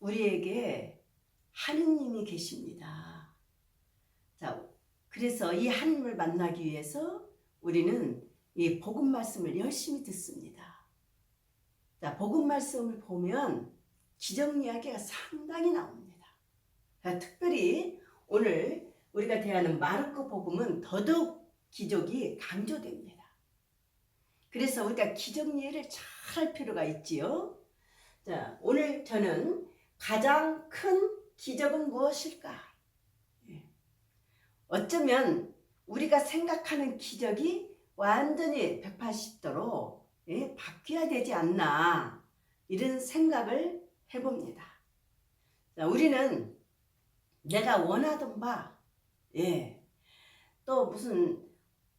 우리에게 하느님이 계십니다. 자, 그래서 이 하느님을 만나기 위해서 우리는 이 복음 말씀을 열심히 듣습니다. 자, 복음 말씀을 보면 기적 이야기가 상당히 나옵니다. 자, 특별히 오늘 우리가 대하는 마르코 복음은 더더욱 기적이 강조됩니다. 그래서 우리가 기적 이해를 잘 할 필요가 있지요. 자, 오늘 저는 가장 큰 기적은 무엇일까? 예. 어쩌면 우리가 생각하는 기적이 완전히 180도로 예, 바뀌어야 되지 않나 이런 생각을 해봅니다. 자, 우리는 내가 원하던 바, 예, 또 무슨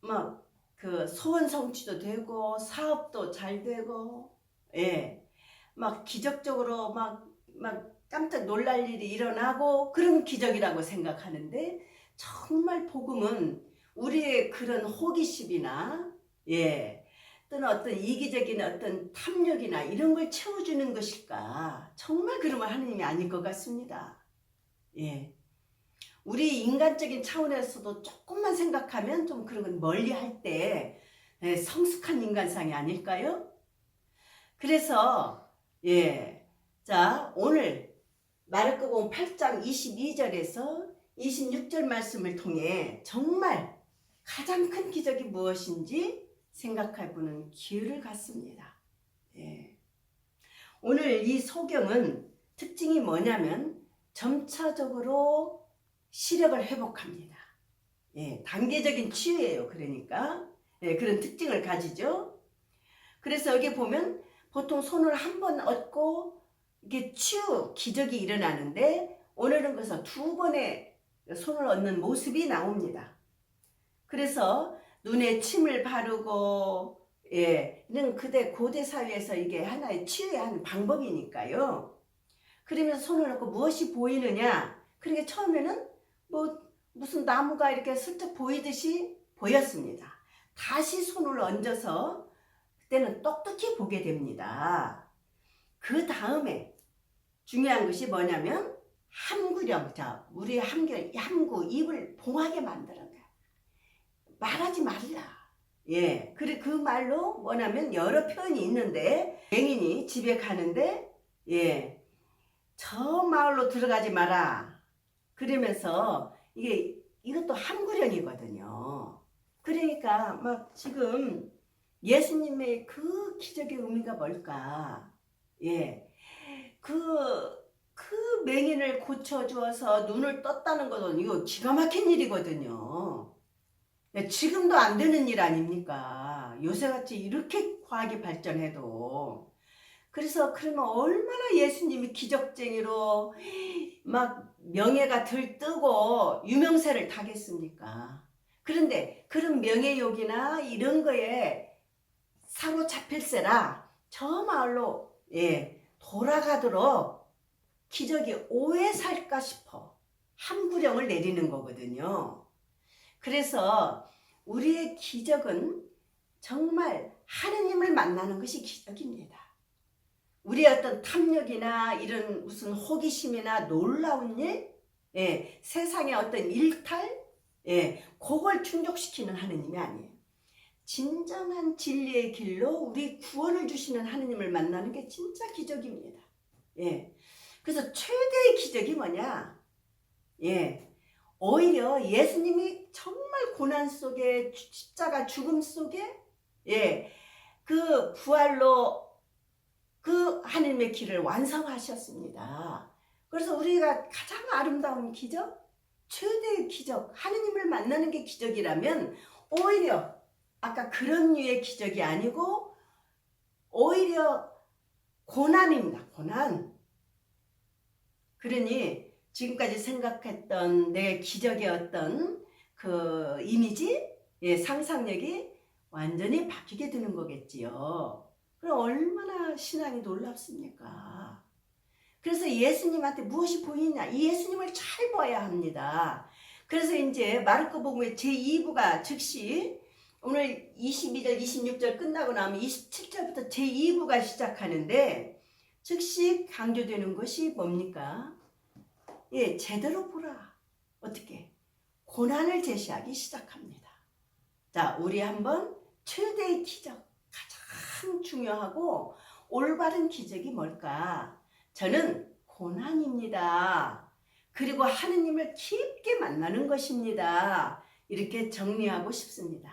막 그 소원 성취도 되고 사업도 잘 되고, 예, 막 기적적으로 막 막 깜짝 놀랄 일이 일어나고 그런 기적이라고 생각하는데 정말 복음은 우리의 그런 호기심이나 예 또는 어떤 이기적인 어떤 탐욕이나 이런 걸 채워주는 것일까 정말 그러면 하느님이 아닐 것 같습니다. 예. 우리 인간적인 차원에서도 조금만 생각하면 좀 그런 건 멀리 할때 예, 성숙한 인간상이 아닐까요? 그래서 예. 자, 오늘 마르코복음 8장 22절에서 26절 말씀을 통해 정말 가장 큰 기적이 무엇인지 생각해 보는 기회를 갖습니다. 예. 오늘 이 소경은 특징이 뭐냐면 점차적으로 시력을 회복합니다. 예, 단계적인 치유예요. 그러니까 예, 그런 특징을 가지죠. 그래서 여기 보면 보통 손을 한 번 얻고 이게 치유 기적이 일어나는데 오늘은 그래서 두 번의 손을 얻는 모습이 나옵니다. 그래서 눈에 침을 바르고 예, 는 그대 고대 사회에서 이게 하나의 치유의 한 방법이니까요. 그러면서 손을 넣고 무엇이 보이느냐? 그러니까 처음에는 뭐 무슨 나무가 이렇게 슬쩍 보이듯이 보였습니다. 다시 손을 얹어서 그때는 똑똑히 보게 됩니다. 그 다음에 중요한 것이 뭐냐면 함구령, 자, 우리 함결, 함구, 입을 봉하게 만들어요. 말하지 말라. 예, 그래 그 말로 뭐냐면 여러 표현이 있는데 맹인이 집에 가는데 예, 저 마을로 들어가지 마라. 그러면서 이게 이것도 함구령이거든요. 그러니까 막 지금 예수님의 그 기적의 의미가 뭘까? 예, 그, 그 맹인을 고쳐주어서 눈을 떴다는 것은 이거 기가 막힌 일이거든요. 예, 지금도 안 되는 일 아닙니까? 요새같이 이렇게 과학이 발전해도. 그래서 그러면 얼마나 예수님이 기적쟁이로 막 명예가 들뜨고 유명세를 타겠습니까? 그런데 그런 명예욕이나 이런 거에 사로잡힐세라 저 마을로 예, 돌아가도록 기적이 오해 살까 싶어 함구령을 내리는 거거든요. 그래서 우리의 기적은 정말 하느님을 만나는 것이 기적입니다. 우리의 어떤 탐욕이나 이런 무슨 호기심이나 놀라운 일, 예, 세상의 어떤 일탈, 예, 그걸 충족시키는 하느님이 아니에요. 진정한 진리의 길로 우리 구원을 주시는 하느님을 만나는 게 진짜 기적입니다. 예. 그래서 최대의 기적이 뭐냐? 예. 오히려 예수님이 정말 고난 속에 십자가 죽음 속에 예. 그 부활로 그 하나님의 길을 완성하셨습니다. 그래서 우리가 가장 아름다운 기적, 최대의 기적, 하느님을 만나는 게 기적이라면 오히려 아까 그런 류의 기적이 아니고 오히려 고난입니다. 고난. 그러니 지금까지 생각했던 내 기적의 어떤 그 이미지, 예, 상상력이 완전히 바뀌게 되는 거겠지요. 그럼 얼마나 신앙이 놀랍습니까? 그래서 예수님한테 무엇이 보이냐? 이 예수님을 잘 봐야 합니다. 그래서 이제 마르코 복음의 제2부가 즉시 오늘 22절, 26절 끝나고 나면 27절부터 제2부가 시작하는데 즉시 강조되는 것이 뭡니까? 예, 제대로 보라. 어떻게? 고난을 제시하기 시작합니다. 자, 우리 한번 최대의 기적, 가장 중요하고 올바른 기적이 뭘까? 저는 고난입니다. 그리고 하느님을 깊게 만나는 것입니다. 이렇게 정리하고 싶습니다.